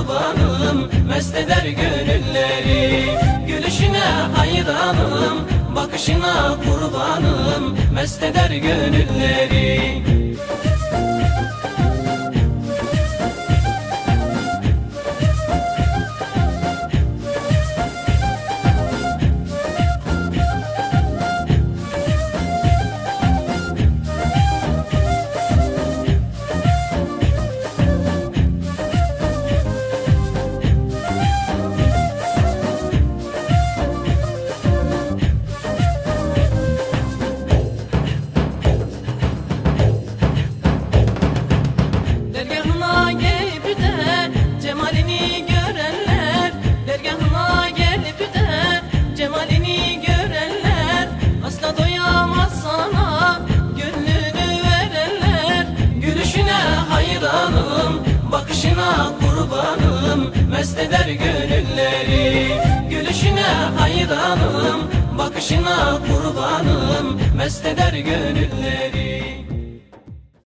kurbanım Mest eder gönülleri. Gülüşüne hayranım Bakışına kurbanım Mest eder gönülleri. Kurbanım Mest eder gönülleri. Gülüşüne hayranım bakışına kurbanım Mest eder gönülleri